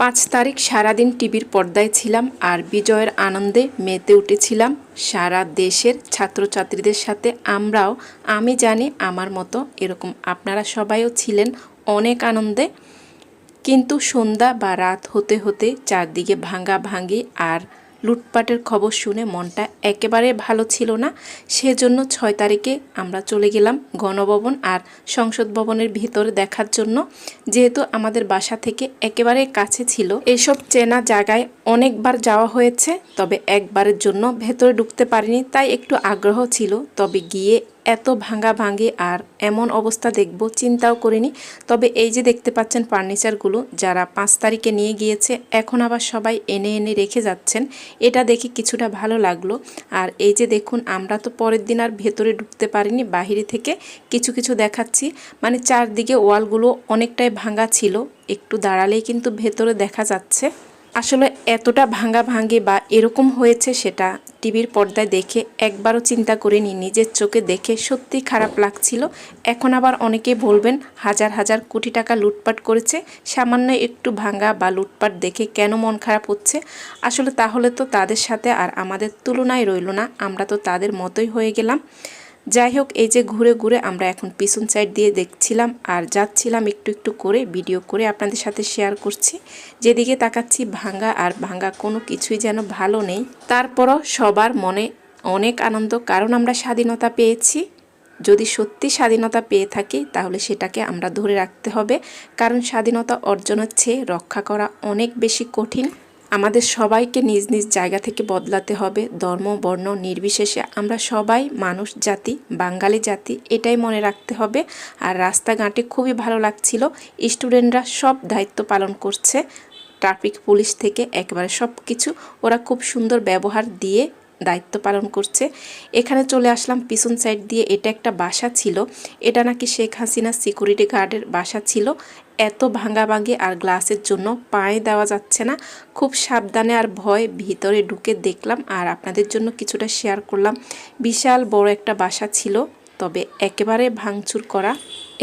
পাঁচ তারিখ সারাদিন টিভির পর্দায় ছিলাম আর বিজয়ের আনন্দে মেতে উঠেছিলাম। সারা দেশের ছাত্রছাত্রীদের সাথে আমরাও, আমি জানি আমার মতো এরকম আপনারা সবাইও ছিলেন অনেক আনন্দে। কিন্তু সন্ধ্যা বা রাত হতে হতে চারদিকে ভাঙ্গা ভাঙ্গি আর লুটপাটের খবর শুনে মনটা একেবারে ভালো ছিল না। সেজন্য ছয় তারিখে আমরা চলে গেলাম গণভবন আর সংসদ ভবনের ভিতরে দেখার জন্য। যেহেতু আমাদের বাসা থেকে একেবারে কাছে ছিল, এসব চেনা জায়গায় অনেকবার যাওয়া হয়েছে, তবে একবারের জন্য ভেতরে ঢুকতে পারিনি, তাই একটু আগ্রহ ছিল। তবে গিয়ে এত ভাঙ্গা ভাঙ্গি আর এমন অবস্থা দেখব, চিন্তাও করিনি। তবে এই যে দেখতে পাচ্ছেন ফার্নিচারগুলো, যারা পাঁচ তারিখে নিয়ে গিয়েছে, এখন আবার সবাই এনে এনে রেখে যাচ্ছেন। এটা দেখে কিছুটা ভালো লাগল। আর এই যে দেখুন, আমরা তো পরের দিন আর ভেতরে ঢুকতে পারিনি, বাহিরে থেকে কিছু কিছু দেখাচ্ছি। মানে চারদিকে ওয়ালগুলো অনেকটাই ভাঙ্গা ছিল, একটু দাঁড়ালেই কিন্তু ভেতরে দেখা যাচ্ছে। আসলে এতটা ভাঙ্গা ভাঙ্গি বা এরকম হয়েছে সেটা টিভির পর্দায় দেখে একবারও চিন্তা করিনি নিজের চোখে দেখে সত্যি খারাপ লাগছিল। এখন আবার অনেকে বলবেন, হাজার হাজার কোটি টাকা লুটপাট করেছে, সামান্য একটু ভাঙা বা লুটপাট দেখে কেন মন খারাপ হচ্ছে? আসলে তাহলে তো তাদের সাথে আর আমাদের তুলনায় রইল না, আমরা তো তাদের মতোই হয়ে গেলাম। যাই হোক, এই যে ঘুরে ঘুরে আমরা এখন পিছন সাইড দিয়ে দেখছিলাম আর যাচ্ছিলাম একটু একটু করে ভিডিও করে আপনাদের সাথে শেয়ার করছি। যেদিকে তাকাচ্ছি, ভাঙ্গা আর ভাঙ্গা কোনো কিছুই যেন ভালো নেই। তারপরও সবার মনে অনেক আনন্দ, কারণ আমরা স্বাধীনতা পেয়েছি। যদি সত্যি স্বাধীনতা পেয়ে থাকি, তাহলে সেটাকে আমরা ধরে রাখতে হবে। কারণ স্বাধীনতা অর্জনের চেয়ে রক্ষা করা অনেক বেশি কঠিন। আমাদের সবাইকে নিজ নিজ জায়গা থেকে বদলাতে হবে। ধর্ম, বর্ণ নির্বিশেষে আমরা সবাই মানুষ, জাতি, বাঙালি জাতি, এটাই মনে রাখতে হবে। আর রাস্তাঘাটে খুবই ভালো লাগছিল। স্টুডেন্টরা সব দায়িত্ব পালন করছে। ট্রাফিক, পুলিশ থেকে একবারে সব কিছু ওরা খুব সুন্দর ব্যবহার দিয়ে দায়িত্ব পালন করছে। এখানে চলে আসলাম, পিছন সাইড দিয়ে এটা একটা বাসা ছিল। এটা নাকি শেখ হাসিনা সিকিউরিটি গার্ডের বাসা ছিল। এত ভাঙাভাঙি আর গ্লাসের জন্য পায়ে দেওয়া যাচ্ছে না। খুব সাবধানে আর ভয় ভিতরে ঢুকে দেখলাম আর আপনাদের জন্য কিছুটা শেয়ার করলাম। বিশাল বড় একটা বাসা ছিল। তবে একেবারে ভাঙচুর করা।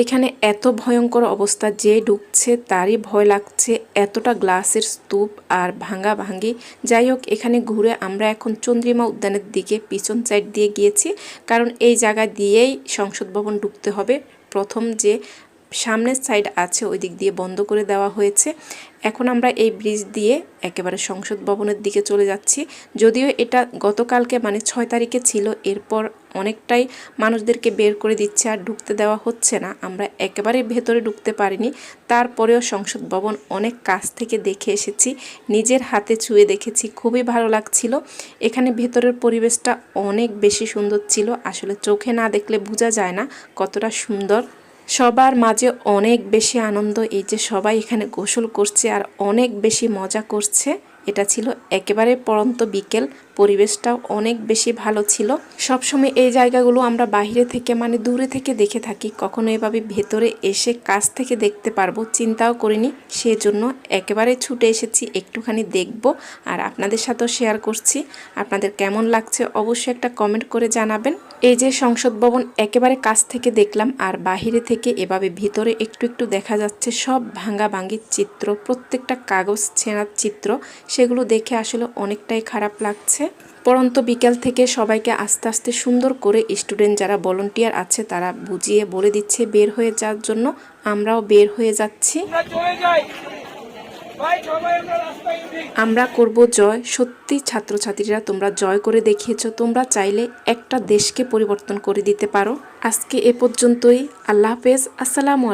এখানে এত ভয়ঙ্কর অবস্থা যে ঢুকছে তারই ভয় লাগছে এতটা গ্লাসের স্তূপ আর ভাঙা ভাঙ্গি যাই হোক, এখানে ঘুরে আমরা এখন চন্দ্রিমা উদ্যানের দিকে পিছন সাইড দিয়ে গিয়েছি। কারণ এই জায়গা দিয়েই সংসদ ভবন ঢুকতে হবে। প্রথম যে সামনের সাইড আছে, ওই দিক দিয়ে বন্ধ করে দেওয়া হয়েছে। এখন আমরা এই ব্রিজ দিয়ে একেবারে সংসদ ভবনের দিকে চলে যাচ্ছি। যদিও এটা গতকালকে মানে ছয় তারিখে ছিল, এরপর অনেকটাই মানুষদেরকে বের করে দিচ্ছে আর ঢুকতে দেওয়া হচ্ছে না। আমরা একেবারে ভেতরে ঢুকতে পারিনি। তারপরেও সংসদ ভবন অনেক কাছ থেকে দেখে এসেছি, নিজের হাতে ছুঁয়ে দেখেছি, খুবই ভালো লাগছিল। এখানে ভেতরের পরিবেশটা অনেক বেশি সুন্দর ছিল। আসলে চোখে না দেখলে বোঝা যায় না কতটা সুন্দর সবার মাঝে অনেক বেশি আনন্দ, এই যে সবাই এখানে গোসল করছে আর অনেক বেশি মজা করছে, এটা ছিল একেবারে পরন্ত বিকেল। পরিবেশটাও অনেক বেশি ভালো ছিল। সবসময় এই জায়গাগুলো আমরা বাইরে থেকে মানে দূরে থেকে দেখে থাকি। কখনো এভাবে ভেতরে এসে কাছ থেকে দেখতে পারব, চিন্তাও করিনি। সেজন্য একেবারে ছুটে এসেছি, একটুখানি দেখব আর আপনাদের সাথেও শেয়ার করছি। আপনাদের কেমন লাগছে অবশ্যই একটা কমেন্ট করে জানাবেন। এই যে সংসদ ভবন একেবারে কাছ থেকে দেখলাম আর বাহিরে থেকে এভাবে ভিতরে একটু একটু দেখা যাচ্ছে, সব ভাঙ্গা ভাঙ্গির চিত্র, প্রত্যেকটা কাগজ ছেঁড়ার চিত্র, সেগুলো দেখে আসলে অনেকটাই খারাপ লাগছে। পরন্ত বিকেল থেকে সবাইকে আস্তে আস্তে সুন্দর করে স্টুডেন্ট যারা ভলেন্টিয়ার আছে তারা বুঝিয়ে বলে দিচ্ছে বের হয়ে যাওয়ার জন্য আমরাও বের হয়ে যাচ্ছি। আমরা করব জয়। সত্যি ছাত্রছাত্রীরা তোমরা জয় করে দেখিয়েছো। তোমরা চাইলে একটা দেশকে পরিবর্তন করে দিতে পারো। আজকে এ পর্যন্তই। আল্লাহ হাফেজ। আসসালামু